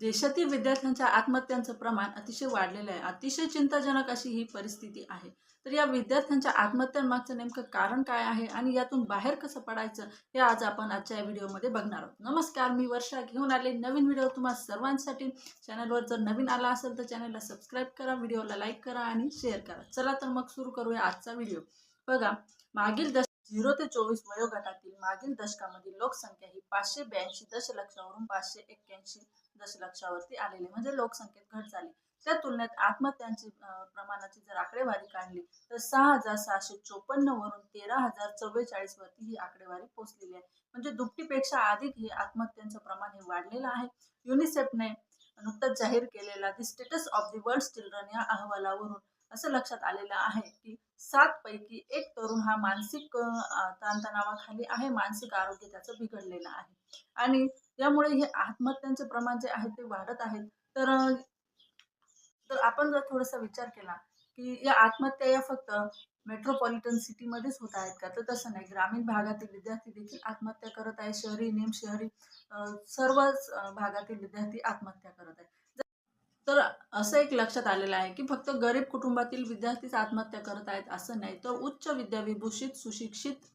देशातील विद्यार्थ्यांच्या आत्महत्यांचं प्रमाण अतिशय वाढलेलं आहे. अतिशय चिंताजनक अशी ही परिस्थिती आहे. तर या विद्यार्थ्यांच्या आत्महत्यांमागचं नेमकं कारण काय आहे आणि यातून बाहेर कसं पडायचं हे आज आपण आजच्या या व्हिडिओमध्ये बघणार आहोत. नमस्कार मी वर्षा. घेऊन आले नवीन व्हिडिओ तुम्हा सर्वांसाठी. चॅनलवर जर नवीन आला असेल तर चॅनलला सबस्क्राईब करा व्हिडिओला लाईक करा आणि शेअर करा. चला तर मग सुरू करूया आजचा व्हिडिओ. बघा मागील दश झिरो ते चोवीस वयोगटातील मागील दशकामधील लोकसंख्या ही पाचशे ब्याऐंशी दशलक्षावरून पाचशे एक्क्याऐंशी दशलक्षावरती आलेले म्हणजे लोकसंख्येत घट झाली त्या तुलनेत आत्महत्यांची प्रमाणाची जर आकडेवारी काढली तर सहा हजार सहाशे चोपन्न वरून तेरा हजार चव्वेचाळीस वरती ही आकडेवारी पोहोचलेली आहे. म्हणजे दुपटीपेक्षा अधिक हे आत्महत्यांचं प्रमाण हे वाढलेलं आहे. युनिसेफने नुकताच जाहीर केलेला the status of the world children या अहवालावरून असं लक्षात आलेलं आहे की सात पैकी एक तरुण हा मानसिक ताणतणावाखाली आहे मानसिक आरोग्य त्याचं बिघडलेलं आहे. आणि यामुळे हे आत्महत्यांचे प्रमाण जे आहे ते वाढत आहेत तर तर आपण जर थोडासा विचार केला की या आत्महत्या या फक्त मेट्रोपॉलिटन सिटीमध्येच होत आहेत का? तर तसं नाही. ग्रामीण भागातील विद्यार्थी देखील आत्महत्या करत आहेत. शहरी निम शहरी सर्वच भागातील विद्यार्थी आत्महत्या करत आहेत. तर असं एक लक्षात आलेलं आहे की फक्त गरीब कुटुंबातील विद्यार्थीच आत्महत्या करत आहेत असं नाही तर उच्च विद्याविभूषित सुशिक्षित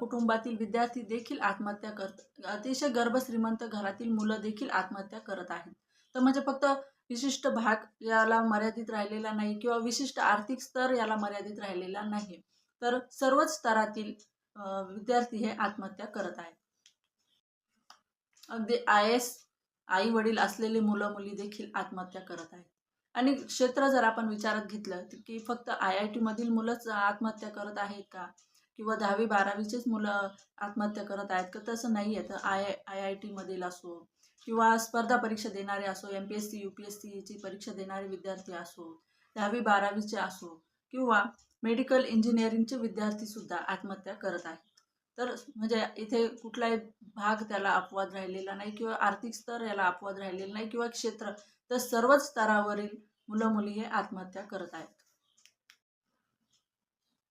कुटुंबातील विद्यार्थी देखील आत्महत्या करत अतिशय गर्भश्रीमंत घरातील मुलं देखील आत्महत्या करत आहेत. तर म्हणजे फक्त विशिष्ट भाग याला मर्यादित राहिलेला नाही किंवा विशिष्ट आर्थिक स्तर याला मर्यादित राहिलेला नाही. तर सर्वच स्तरातील विद्यार्थी हे आत्महत्या करत आहेत. अगदी आय एस आई वडील असलेले मुलं मुली देखील आत्महत्या करत आहेत. आणि क्षेत्र जर आपण विचारात घेतलं की फक्त आय आय टीमधील मुलंच आत्महत्या करत आहेत का? किंवा दहावी बारावीचेच मुलं आत्महत्या करत आहेत का? तसं नाही आहे तर आय आय आय टीमधील असो किंवा स्पर्धा परीक्षा देणारे असो M P S C U P S सीची परीक्षा देणारे विद्यार्थी असो दहावी बारावीचे असो किंवा मेडिकल इंजिनिअरिंगचे विद्यार्थीसुद्धा आत्महत्या करत आहेत. तर म्हणजे इथे कुठलाही भाग त्याला अपवाद राहिलेला नाही किंवा आर्थिक स्तर याला अपवाद राहिलेला नाही किंवा क्षेत्र. तर सर्वच स्तरावरील मुलं मुली हे आत्महत्या करत आहेत.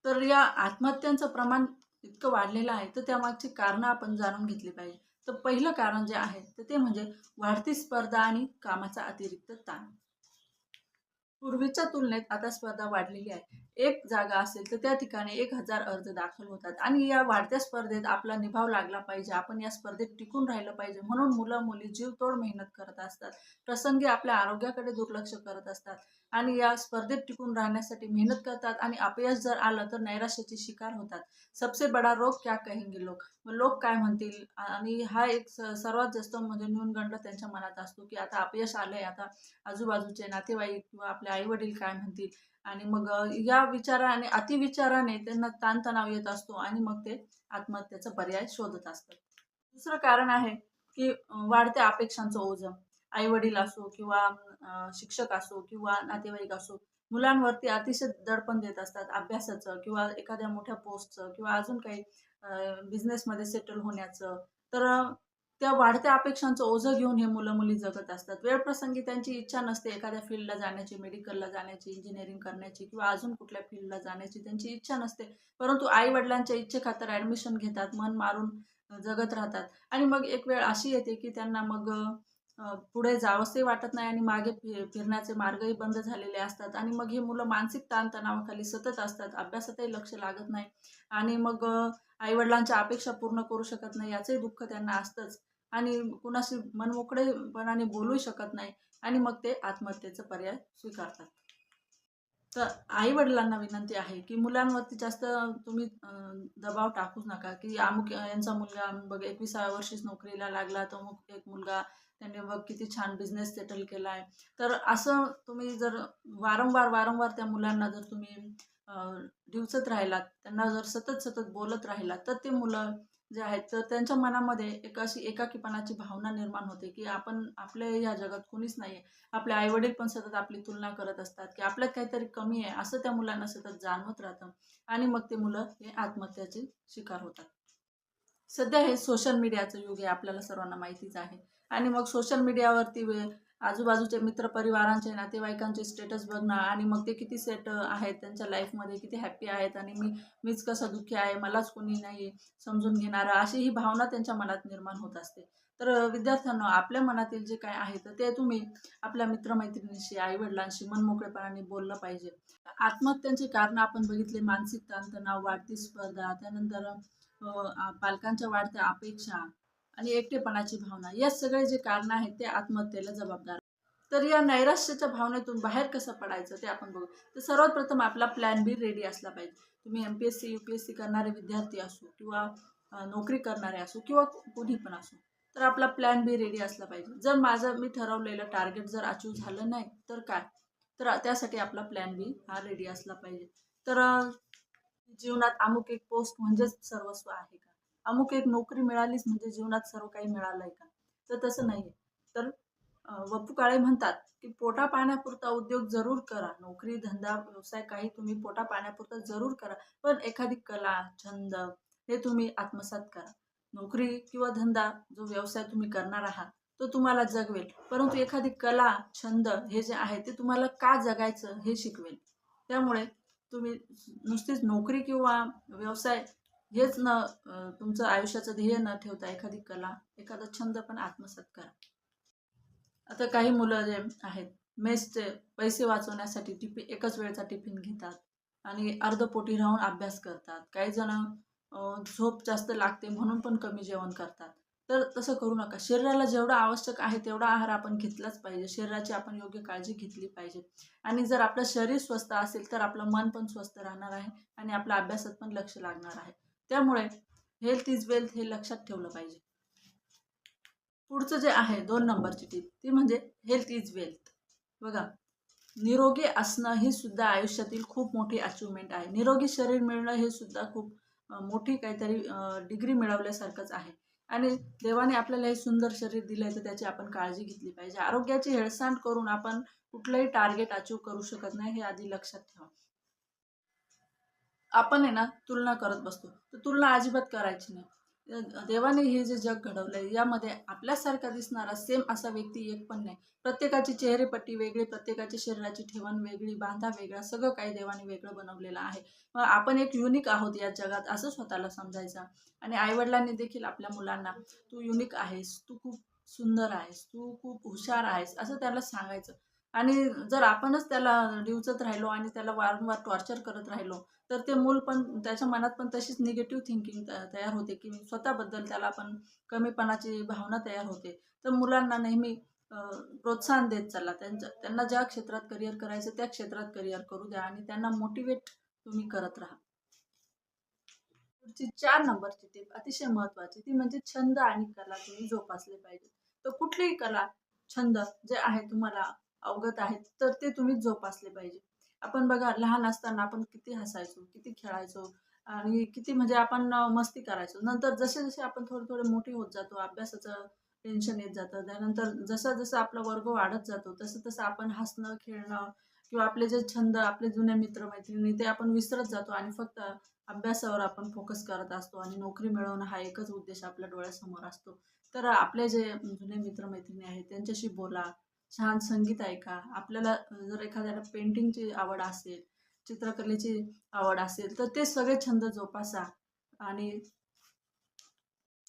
तर या आत्महत्यांचं प्रमाण इतकं वाढलेलं आहे तर त्यामागची कारणं आपण जाणून घेतली पाहिजे. तर पहिलं कारण जे आहे तर ते म्हणजे वाढती स्पर्धा आणि कामाचा अतिरिक्त ताण. पूर्वीच्या तुलनेत आता स्पर्धा वाढलेली आहे. एक जागा असेल तर त्या ठिकाणी एक हजार अर्ज दाखल होतात. आणि या वाढत्या स्पर्धेत आपला निभाव लागला पाहिजे. आपण या स्पर्धेत टिकून राहिलं पाहिजे. म्हणून मुलं मुली जीवतोड मेहनत करत असतात. प्रसंगी आपल्या आरोग्याकडे दुर्लक्ष करत असतात. आणि या स्पर्धेत टिकून राहण्यासाठी मेहनत करतात. आणि अपयश जर आलं तर नैराश्याची शिकार होतात. सबसे बडा रोग क्या कहेंगे लोक? मग लोक काय म्हणतील? आणि हा एक सर्वात जास्त म्हणजे न्यूनगंड त्यांच्या मनात असतो की आता अपयश आलंय. आता आजूबाजूचे नातेवाईक किंवा आपले आईवडील काय म्हणतील? आणि मग या विचाराने अतिविचाराने त्यांना ताणतणाव येत असतो आणि मग ते आत्महत्येचा पर्याय शोधत असतात. दुसरं कारण आहे की वाढत्या अपेक्षांचं ओझं. आई वडील असो किंवा शिक्षक असो किंवा नातेवाईक असो मुलांवरती अतिशय दडपण देत असतात अभ्यासाचं किंवा एखाद्या मोठ्या पोस्टचं किंवा अजून काही बिझनेसमध्ये सेटल होण्याचं. तर त्या वाढत्या अपेक्षांचं ओझं घेऊन हे मुलं मुली जगत असतात. वेळप्रसंगी त्यांची इच्छा नसते एखाद्या फील्डला जाण्याची मेडिकलला जाण्याची इंजिनिअरिंग करण्याची किंवा अजून कुठल्या फील्डला जाण्याची त्यांची इच्छा नसते. परंतु आई वडिलांच्या इच्छेखातर ॲडमिशन घेतात मन मारून जगत राहतात. आणि मग एक वेळ अशी येते की त्यांना मग पुढे जावंसही वाटत नाही आणि मागे फिरण्याचे मार्गही बंद झालेले असतात. आणि मग हे मुलं मानसिक ताणतणावाखाली सतत असतात अभ्यासातही लक्ष लागत नाही. आणि मग आईवडिलांच्या अपेक्षा पूर्ण करू शकत नाही याचंही दुःख त्यांना असतंच. आणि कुणाशी मनमोकळेपणाने बोलूही शकत नाही आणि मग ते आत्महत्येचा पर्याय स्वीकारतात. तर आई वडिलांना विनंती आहे की मुलांवरती जास्त तुम्ही दबाव टाकूच नका की अमुक यांचा मुलगा बघ एकविसाव्या वर्षीच नोकरीला लागला तर मग एक मुलगा त्यांनी बघ किती छान बिझनेस सेटल केला आहे तर असं तुम्ही जर वारंवार वारंवार त्या मुलांना जर तुम्ही दिवसत राहिलात त्यांना जर सतत सतत बोलत राहिलात तर ते मुलं जे आहेत तर त्यांच्या मनामध्ये एक अशी एकाकीपणाची भावना निर्माण होते की आपण आपल्या या जगात कोणीच नाही आहे आपले आईवडील पण सतत आपली तुलना करत असतात की आपल्यात काहीतरी कमी आहे असं त्या मुलांना सतत जाणवत राहतं आणि मग ते मुलं हे आत्महत्याचे शिकार होतात. सध्या हे सोशल मीडियाचं युग आहे आपल्याला सर्वांना माहितीच आहे. आणि मग सोशल मीडियावरती आजूबाजूचे मित्रपरिवारांचे नातेवाईकांचे स्टेटस बघणं आणि मग ते किती सेट आहेत त्यांच्या लाईफमध्ये किती हॅप्पी आहेत आणि मी मीच कसं दुःखी आहे मलाच कोणी नाही समजून घेणारं अशी ही भावना त्यांच्या मनात निर्माण होत असते. तर विद्यार्थ्यांना आपल्या मनातील जे काय आहे तर ते तुम्ही आपल्या मित्रमैत्रिणीशी आईवडिलांशी मनमोकळेपणाने बोललं पाहिजे. आत्महत्यांची कारणं आपण बघितले मानसिक ताणतणाव वाढती स्पर्धा त्यानंतर पालकांच्या वाढत्या अपेक्षा आणि एकटेपणाची भावना. या सगळे जे कारणं आहेत ते आत्महत्येला जबाबदार तर या नैराश्याच्या भावनेतून बाहेर कसं पडायचं ते आपण बघू. तर सर्वात प्रथम आपला प्लॅन बी रेडी असला पाहिजे. तुम्ही M P S C U P S C करणारे विद्यार्थी असो किंवा नोकरी करणारे असो किंवा कुणी पण असो तर आपला प्लॅन बी रेडी असला पाहिजे. जर माझं मी ठरवलेलं टार्गेट जर अचीव झालं नाही तर काय? तर त्यासाठी आपला प्लॅन बी हा रेडी असला पाहिजे. तर जीवनात अमुक एक पोस्ट म्हणजेच सर्वस्व आहे का? अमुक एक नोकरी मिळालीच म्हणजे जीवनात सर्व काही मिळालं आहे का? तर तसं नाही आहे तर अ, वपू काळे म्हणतात की पोटा पाण्यापुरता उद्योग जरूर करा. नोकरी धंदा व्यवसाय काही तुम्ही पोटा पाण्यापुरता जरूर करा. पण एखादी कला छंद हे तुम्ही आत्मसात करा. नोकरी किंवा धंदा जो व्यवसाय तुम्ही करणार आहात तो तुम्हाला जगवेल. परंतु एखादी कला छंद हे जे आहे ते तुम्हाला का जगायचं हे शिकवेल? त्यामुळे तुम्ही नुसतीच नोकरी किंवा व्यवसाय हेच न तुमचं आयुष्याचं ध्येय न ठेवता एखादी कला एखादा छंद पण आत्मसात करा. आता काही मुलं जे आहेत मेसचे पैसे वाचवण्यासाठी टिफिन एकच वेळचा टिफिन घेतात आणि अर्धपोटी राहून अभ्यास करतात. काही जण झोप जास्त लागते म्हणून पण कमी जेवण करतात. तर तसं करू नका. शरीराला जेवढं आवश्यक आहे तेवढा आहार आपण घेतलाच पाहिजे. शरीराची आपण योग्य काळजी घेतली पाहिजे. आणि जर आपलं शरीर स्वस्थ असेल तर आपलं मन पण स्वस्थ राहणार आहे आणि आपल्या अभ्यासात पण लक्ष लागणार आहे. त्यामुळे हेल्थ इज वेल्थ हे लक्षात ठेवलं पाहिजे. पुढचं जे आहे दोन नंबरची टीप ती म्हणजे हेल्थ इज वेल्थ बघा निरोगी असणं ही सुद्धा आयुष्यातील खूप मोठी अचिव्हमेंट आहे. निरोगी शरीर मिळणं हे सुद्धा खूप मोठी काहीतरी डिग्री मिळवल्यासारखंच आहे. आणि देवाने आपल्याला हे सुंदर शरीर दिलं आहे तर त्याची आपण काळजी घेतली पाहिजे. आरोग्याची हेळसांड करून आपण कुठलंही टार्गेट अचीव करू शकत नाही हे आधी लक्षात ठेवा. आपण आहे ना तुलना करत बसतो. तर तुलना अजिबात करायची नाही. देवाने हे जे जग घडवलंय यामध्ये आपल्यासारखा दिसणारा सेम असा व्यक्ती एक पण नाही. प्रत्येकाची चेहरेपट्टी वेगळी प्रत्येकाची शरीराची ठेवण वेगळी बांधा वेगळा सगळं काही देवाने वेगळं बनवलेलं आहे. मग आपण एक युनिक आहोत या जगात असं स्वतःला समजायचं. आणि आईवडिलांनी देखील आपल्या मुलांना तू युनिक आहेस तू खूप सुंदर आहेस तू खूप हुशार आहेस असं त्याला सांगायचं. आणि जर आपणच त्याला डिवचत राहिलो आणि त्याला वारंवार टॉर्चर करत राहिलो तर ते मूल पण त्याच्या मनात पण तशीच निगेटिव्ह थिंकिंग तयार होते की स्वतःबद्दल त्याला पण कमीपणाची भावना तयार होते. तर मुलांना नेहमी प्रोत्साहन देत चला. त्यांच्या त्यांना ज्या क्षेत्रात करिअर करायचं त्या क्षेत्रात करिअर करू द्या आणि त्यांना मोटिवेट तुम्ही करत राहा. पुढची चार नंबरची टीप अतिशय महत्त्वाची ती म्हणजे छंद आणि कला तुम्ही जोपासले पाहिजे तर कुठलीही कला छंद जे आहे तुम्हाला अवगत आहेत तर ते तुम्ही जोपासले पाहिजे. आपण बघा लहान असताना आपण किती हसायचो किती खेळायचो आणि किती म्हणजे आपण मस्ती करायचो. नंतर जसे जसे आपण थोडे थोडे मोठे होत जातो अभ्यासाचं टेन्शन येत जातं. त्यानंतर जसा जसा आपला वर्ग वाढत जातो तसं तसं आपण हसणं खेळणं किंवा आपले जे छंद आपले जुने मित्रमैत्रिणी ते आपण विसरत जातो आणि फक्त अभ्यासावर आपण फोकस करत असतो आणि नोकरी मिळवणं हा एकच उद्देश आपल्या डोळ्यासमोर असतो. तर आपले जे जुने मित्रमैत्रिणी आहेत त्यांच्याशी बोला छान संगीत ऐका आपल्याला जर एखाद्याला पेंटिंगची आवड असेल चित्रकलेची आवड असेल तर ते सगळे छंद जोपासा. आणि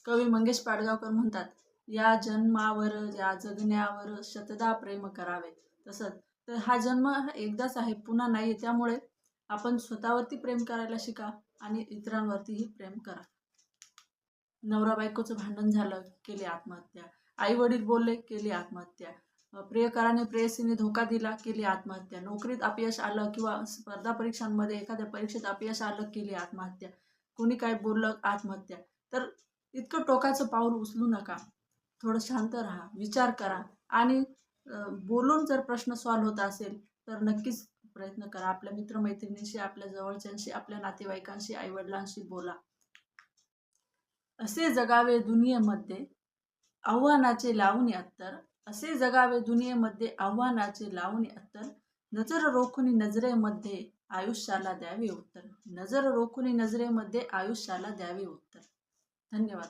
कवी मंगेश पाडगावकर म्हणतात या जन्मावर या जगण्यावर शतदा प्रेम करावे. तसंच तर हा जन्म हा एकदाच आहे पुन्हा नाही आहे त्यामुळे आपण स्वतःवरती प्रेम करायला शिका आणि इतरांवरतीही प्रेम करा. नवरा बायकोचं भांडण झालं केली आत्महत्या. आई वडील बोलले केली आत्महत्या. प्रियकराने प्रेयसीने धोका दिला केली आत्महत्या. नोकरीत अपयश आलं किंवा स्पर्धा परीक्षांमध्ये एखाद्या परीक्षेत अपयश आलं केली आत्महत्या. कोणी काय बोललं आत्महत्या. तर इतकं टोकाचं पाऊल उचलू नका. थोडं शांत राहा विचार करा. आणि बोलून जर प्रश्न सॉल्व्ह होत असेल तर नक्कीच प्रयत्न करा. आपल्या मित्रमैत्रिणींशी आपल्या जवळच्यांशी आपल्या नातेवाईकांशी आईवडिलांशी बोला. असे जगावे दुनियेमध्ये आव्हानाचे लावून तर असे जगावे दुनियेमध्ये आव्हानाचे लावणी अत्तर. नजर रोखुनी नजरेमध्ये आयुष्याला द्यावे उत्तर. नजर रोखुनी नजरेमध्ये आयुष्याला द्यावे उत्तर. धन्यवाद.